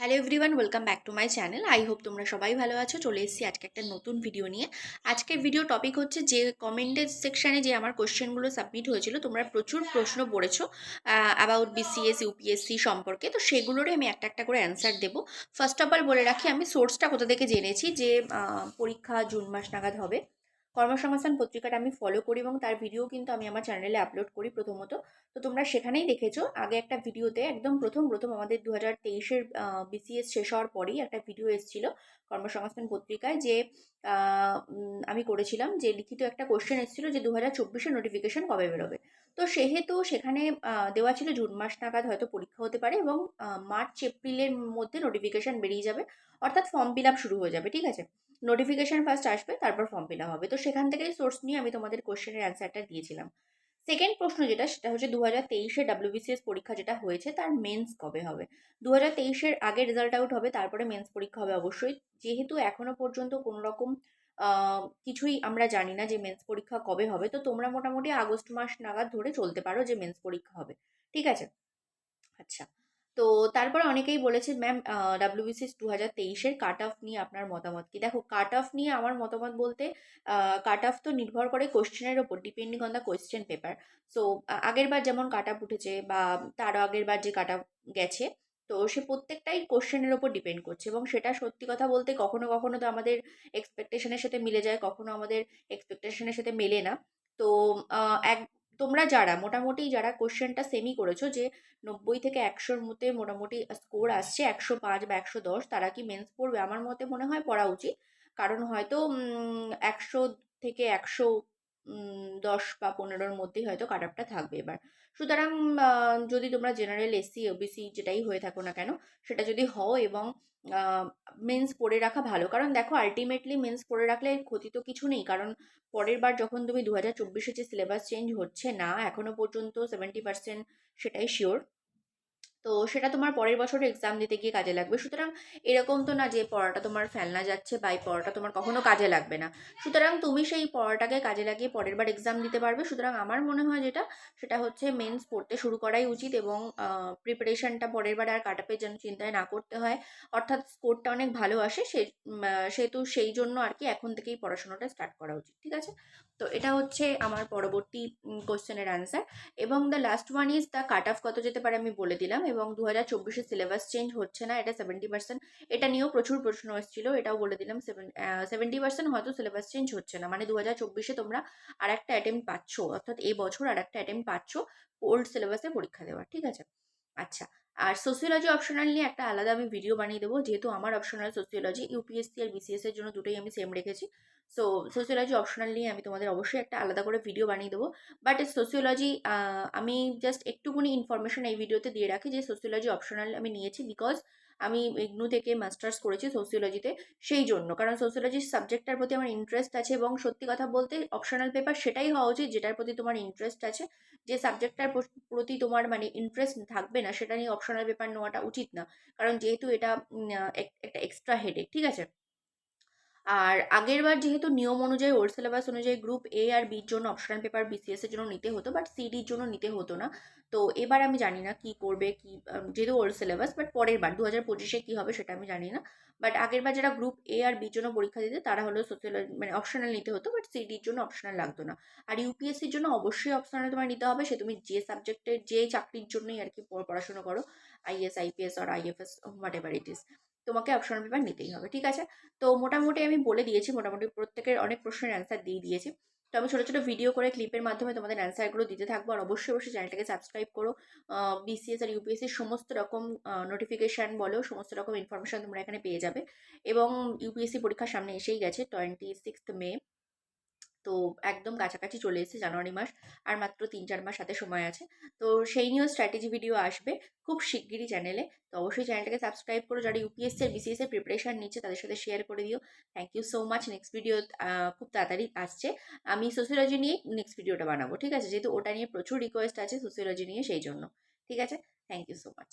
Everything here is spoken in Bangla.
Hello everyone welcome back to my channel I hope তোমরা সবাই ভালো আছো। চলে এসেছি আজকে একটা নতুন ভিডিও নিয়ে। আজকের ভিডিও টপিক হচ্ছে যে কমেন্টের সেকশানে যে আমার কোশ্চেনগুলো সাবমিট হয়েছিল, তোমরা প্রচুর প্রশ্ন পড়েছো অ্যাবাউট বিসিএস ইউপিএসসি সম্পর্কে। তো সেগুলোরই আমি একটা একটা করে অ্যান্সার দেবো। ফার্স্ট অফ অল বলে রাখি, আমি সোর্সটা কোথা থেকে জেনেছি যে পরীক্ষা জুন মাস নাগাদ হবে। কর্মসংস্থান পত্রিকাটা আমি ফলো করি এবং তার ভিডিও কিন্তু আমি আমার চ্যানেলে আপলোড করি প্রথমত। তো তোমরা সেখানেই দেখেছ, আগে একটা ভিডিওতে একদম প্রথম প্রথম আমাদের দু হাজার তেইশের বিসিএস শেষ হওয়ার পরেই একটা ভিডিও এসেছিল কর্মসংস্থান পত্রিকায় যে আমি করেছিলাম যে লিখিত একটা কোয়েশ্চেন এসেছিল যে দু হাজার চব্বিশের নোটিফিকেশান কবে বেরোবে। তো সেহেতু সেখানে দেওয়া ছিল জুন মাস নাগাদ হয়তো পরীক্ষা হতে পারে এবং মার্চ, এপ্রিলের মধ্যে নোটিফিকেশন বেরিয়ে যাবে। অর্থাৎ ফর্ম ফিল আপ শুরু হয়ে যাবে, ঠিক আছে? নোটিফিকেশান ফার্স্ট আসবে, তারপর ফর্ম ফিল আপ হবে। তো সেখান থেকেই সোর্স নিয়ে আমি তোমাদের কোশ্চেনের অ্যান্সারটা দিয়েছিলাম। সেকেন্ড প্রশ্ন যেটা, সেটা হচ্ছে দু হাজার তেইশে ডাব্লিউবিসিএস পরীক্ষা যেটা হয়েছে, তার মেন্স কবে হবে? দু হাজার তেইশের আগে রেজাল্ট আউট হবে, তারপরে মেন্স পরীক্ষা হবে অবশ্যই। যেহেতু এখনও পর্যন্ত কোনো রকম কিছুই আমরা জানি না যে মেন্স পরীক্ষা কবে হবে। তো তোমরা মোটামুটি আগস্ট মাস নাগাদ ধরে চলতে পারো যে মেন্স পরীক্ষা হবে। ঠিক আছে? আচ্ছা। তো তারপরে অনেকেই বলেছে, ম্যাম ডাব্লিউবিসিএস দু হাজার তেইশের কাট অফ নিয়ে আপনার মতামত কি? দেখো কাট অফ নিয়ে আমার মতামত বলতে কাট অফ তো নির্ভর করে কোশ্চেনের ওপর depending on the question paper so আগের বার যেমন কাট অফ উঠেছে বা তারও আগের বার যে কাট অফ গেছে তো সে প্রত্যেকটাই কোশ্চেনের ওপর ডিপেন্ড করছে এবং সেটা সত্যি কথা বলতে কখনো কখনো তো আমাদের এক্সপেকটেশনের সাথে মিলে যায়, কখনো আমাদের এক্সপেকটেশনের সাথে মেলে না। তো এক, তোমরা যারা মোটামুটি যারা কোশ্চেনটা সেমি করেছ যে নব্বই থেকে একশোর মধ্যে মোটামুটি স্কোর আসছে, একশো পাঁচ বা একশো দশ, তারা কি মেন্স পড়বে? আমার মতে মনে হয় পড়া উচিত। কারণ হয়তো একশো থেকে একশো দশ বা পনেরোর মধ্যেই হয়তো কাট আপটা থাকবে এবার। সুতরাং যদি তোমরা জেনারেল এসসি ওবিসি যেটাই হয়ে থাকো না কেন, সেটা যদি হও এবং মেন্স পরে রাখা ভালো। কারণ দেখো আলটিমেটলি মেন্স পরে রাখলে ক্ষতি তো কিছু নেই। কারণ পরের বার যখন তুমি দু হাজার চব্বিশে যে সিলেবাস চেঞ্জ হচ্ছে না এখনও পর্যন্ত সেভেন্টি পার্সেন্ট সেটাই শিওর তো সেটা তোমার পরের বছর এক্সাম দিতে গিয়ে কাজে লাগবে। সুতরাং এরকম তো না যে পড়াটা তোমার ফেলনা যাচ্ছে বা এই পড়াটা তোমার কখনো কাজে লাগবে না। সুতরাং তুমি সেই পড়াটাকে কাজে লাগিয়ে পরের বার এক্সাম দিতে পারবে। সুতরাং আমার মনে হয় যেটা, সেটা হচ্ছে মেন্স পড়তে শুরু করাই উচিত এবং প্রিপারেশনটা পরের বার আর কাটাপের যেন চিন্তায় না করতে হয়। অর্থাৎ স্কোরটা অনেক ভালো আসে সে সেহেতু সেই জন্য আর কি এখন থেকেই পড়াশোনাটা স্টার্ট করা উচিত। ঠিক আছে? তো এটা হচ্ছে আমার পরবর্তী কোশ্চেনের অ্যান্সার এবং the last one is the cut off কত যেতে পারে আমি বলে দিলাম এবং দু হাজার চব্বিশে সিলেবাস চেঞ্জ হচ্ছে না, এটা সেভেন্টি পার্সেন্ট এটা নিয়েও প্রচুর প্রশ্ন এসেছিল, এটাও বলে দিলাম সেভেন সেভেন্টি পার্সেন্ট হয়তো সিলেবাস চেঞ্জ হচ্ছে না। মানে দু হাজার চব্বিশে তোমরা আর একটা অ্যাটেম্প পাচ্ছ, অর্থাৎ এই বছর আর একটা অ্যাটেম্প পাচ্ছ ওল্ড সিলেবাসে পরীক্ষা দেওয়ার, ঠিক আছে? আচ্ছা আর সোসিওলজি অপশনাল নিয়ে একটা আলাদা আমি ভিডিও বানিয়ে দেবো। যেহেতু আমার অপশনাল সোসিওলজি ইউপিএসসি আর বিসিএস এর জন্য দুটোই আমি সেম রেখেছি। সো সোসিওলজি অপশনাল নিয়ে আমি তোমাদের অবশ্যই একটা আলাদা করে ভিডিও বানিয়ে দেবো। বাট সোসিওলজি আমি জাস্ট একটুকুনি ইনফরমেশন এই ভিডিওতে দিয়ে রাখি যে সোসিওলজি অপশনাল আমি নিয়েছি বিকজ আমি ইগনু থেকে মাস্টার্স করেছি সোসিওলজিতে সেই জন্য কারণ সোসিওলজির সাবজেক্টটার প্রতি আমার ইন্টারেস্ট আছে এবং সত্যি কথা বলতে অপশনাল পেপার সেটাই হওয়া উচিত যেটার প্রতি তোমার ইন্টারেস্ট আছে। যে সাবজেক্টটার প্রতি তোমার মানে ইন্টারেস্ট থাকবে না, সেটা নিয়ে অপশনাল পেপার নেওয়াটা উচিত না। কারণ যেহেতু এটা এক- একটা এক্সট্রা হেডেক ঠিক আছে? আর আগেরবার যেহেতু নিয়ম অনুযায়ী ওল্ড সিলেবাস অনুযায়ী গ্রুপ এ আর বির জন্য অপশনাল পেপার বিসিএস এর জন্য নিতে হতো বাট সিডির জন্য নিতে হতো না। তো এবার আমি জানি না কি করবে, কি যেহেতু ওল্ড সিলেবাস বাট পরের বার দু হাজার পঁচিশে কী হবে সেটা আমি জানি না। বাট আগেরবার যারা গ্রুপ এ আর বির জন্য পরীক্ষা দিতে, তারা হলো সোসিওলজি মানে অপশনাল নিতে হতো বাট সিডির জন্য অপশনাল লাগতো না। আর ইউপিএসসির জন্য অবশ্যই অপশনাল তোমার নিতে হবে, সে তুমি যে সাবজেক্টের যে চাকরির জন্যই আর কি পড়- পড়াশোনা করো আইএস আইপিএস আর IFS whatever it is তোমাকে অপশনাল পেপার নিতেই হবে, ঠিক আছে? তো মোটামুটি আমি বলে দিয়েছি, মোটামুটি প্রত্যেকের অনেক প্রশ্নের অ্যান্সার দিয়ে দিয়েছি। তো আমি ছোটো ছোটো ভিডিও করে ক্লিপের মাধ্যমে তোমাদের অ্যান্সারগুলো দিতে থাকব আর অবশ্যই অবশ্যই চ্যানেলটাকে সাবস্ক্রাইব করো। বিসিএস আর ইউপিএসসির সমস্ত রকম নোটিফিকেশান বলো, সমস্ত রকম ইনফরমেশান তোমরা এখানে পেয়ে যাবে। এবং ইউপিএসসি পরীক্ষা সামনে এসেই গেছে টোয়েন্টি সিক্সথ মে তো একদম কাছাকাছি চলে এসেছে জানুয়ারি মাস, আর মাত্র তিন চার মাস হাতে সময় আছে। তো সেই নিয়েও স্ট্র্যাটেজি ভিডিও আসবে খুব শিগগিরই চ্যানেলে তো অবশ্যই চ্যানেলটাকে সাবস্ক্রাইব করো, যারা ইউপিএসসি আর বিসিএস এর প্রিপারেশন নিচ্ছে তাদের সাথে শেয়ার করে দিও। Thank you so much next video খুব তাড়াতাড়ি আসছে। আমি সোসিওলজি নিয়ে নেক্সট ভিডিওটা বানাবো, ঠিক আছে? যেহেতু ওটা নিয়ে প্রচুর রিকোয়েস্ট আছে সোসিওলজি নিয়ে, সেই জন্য। ঠিক আছে? Thank you so much